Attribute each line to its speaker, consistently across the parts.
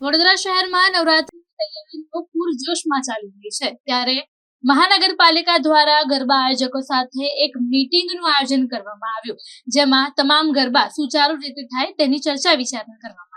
Speaker 1: વડોદરા શહેરમાં નવરાત્રી તૈયારીઓ પૂરજોશમાં ચાલી રહી છે. ત્યારે મહાનગરપાલિકા દ્વારા ગરબા આયોજકો સાથે એક મીટિંગનું આયોજન કરવામાં આવ્યું, જેમાં તમામ ગરબા સુચારુ રીતે થાય તેની ચર્ચા વિચારણા કરવામાં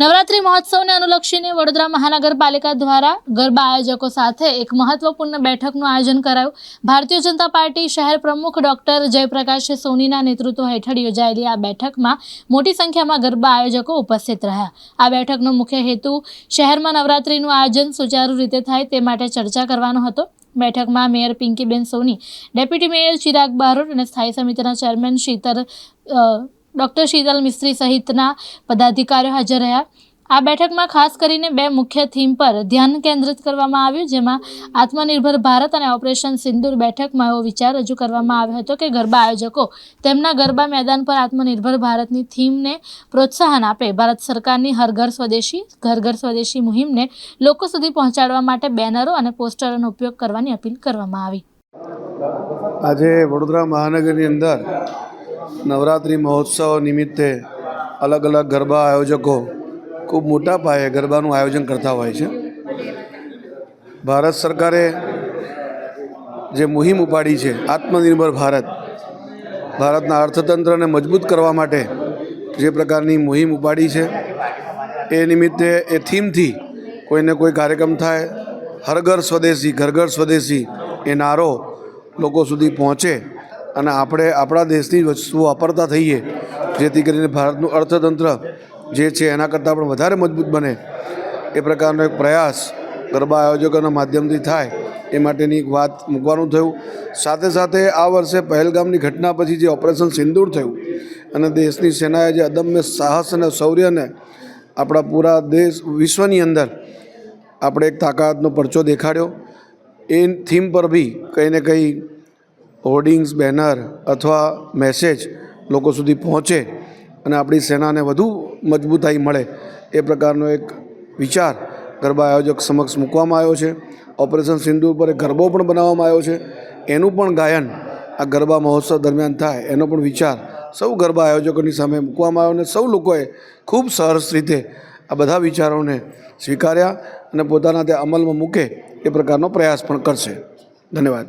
Speaker 1: નવરાત્રી મહોત્સવને અનુલક્ષીને વડોદરા મહાનગરપાલિકા દ્વારા ગરબા આયોજકો સાથે એક મહત્વપૂર્ણ બેઠકનું આયોજન કરાયું. ભારતીય જનતા પાર્ટી શહેર પ્રમુખ ડોક્ટર જયપ્રકાશ સોનીના નેતૃત્વ હેઠળ યોજાયેલી આ બેઠકમાં મોટી સંખ્યામાં ગરબા આયોજકો ઉપસ્થિત રહ્યા. આ બેઠકનો મુખ્ય હેતુ શહેરમાં નવરાત્રીનું આયોજન સુચારુ રીતે થાય તે માટે ચર્ચા કરવાનો હતો. બેઠકમાં mayor Pinkiben Soni deputy mayor Chirag Barot અને સ્થાયી સમિતિના ચેરમેન શીતલ અ, ડોક્ટર શીતલ મિસ્ત્રી સહિતના પદાધિકારીઓ હાજર રહ્યા. આ બેઠકમાં ખાસ કરીને બે મુખ્ય થીમ પર ધ્યાન કેન્દ્રિત કરવામાં આવ્યું, જેમાં આત્મનિર્ભર ભારત અને ઓપરેશન સિંદૂર બેઠકમાં એવો વિચાર રજૂ કરવામાં આવ્યો હતો કે ગરબા આયોજકો તેમના ગરબા મેદાન પર આત્મનિર્ભર ભારતની થીમને પ્રોત્સાહન આપે. ભારત સરકારની હર ઘર સ્વદેશી, ઘર ઘર સ્વદેશી મુહિમને લોકો સુધી પહોંચાડવા માટે બેનરો અને પોસ્ટરોનો ઉપયોગ કરવાની અપીલ કરવામાં આવી.
Speaker 2: આજે વડોદરા મહાનગરની અંદર નવરાત્રિ મહોત્સવ નિમિત્તે અલગ અલગ ગરબા આયોજકો ખૂબ મોટા પાયે ગરબાનું આયોજન કરતા હોય છે. ભારત સરકારે જે મુહિમ ઉપાડી છે, આત્મનિર્ભર ભારત, ભારતના અર્થતંત્રને મજબૂત કરવા માટે જે પ્રકારની મુહિમ ઉપાડી છે, એ નિમિત્તે એ થીમથી કોઈને કોઈ કાર્યક્રમ થાય હર ઘર સ્વદેશી ઘર ઘર સ્વદેશી એ નારો લોકો સુધી પહોંચે અને આપણે આપણા દેશની વસ્તુઓ વાપરતા થઈએ, જેથી કરીને ભારતનું અર્થતંત્ર જે છે એના કરતાં પણ વધારે મજબૂત બને. એ પ્રકારનો એક પ્રયાસ ગરબા આયોજકોના માધ્યમથી થાય, એ માટેની એક વાત મૂકવાનું થયું. સાથે સાથે આ વર્ષે પહેલગામની ઘટના પછી જે ઓપરેશન સિંદૂર થયું, અને દેશની સેનાએ જે અદમ્ય સાહસ અને શૌર્યને આપણા પૂરા દેશ વિશ્વની અંદર આપણે એક તાકાતનો પરચો દેખાડ્યો. એ થીમ પર બી કંઈ ને કંઈ હોર્ડિંગ્સ, બેનર અથવા મેસેજ લોકો સુધી પહોંચે અને આપણી સેનાને વધુ મજબૂતાઈ મળે એ પ્રકારનો એક વિચાર ગરબા આયોજક સમક્ષ મૂકવામાં આવ્યો છે. ઓપરેશન સિંધુ પર એક ગરબો પણ બનાવવામાં આવ્યો છે. એનું પણ ગાયન આ ગરબા મહોત્સવ દરમિયાન થાય એનો પણ વિચાર સૌ ગરબા આયોજકોની સામે મૂકવામાં આવ્યો અને સૌ લોકોએ ખૂબ સરસ રીતે આ બધા વિચારોને સ્વીકાર્યા અને પોતાના તે અમલમાં મૂકે એ પ્રકારનો પ્રયાસ પણ કરશે. ધન્યવાદ.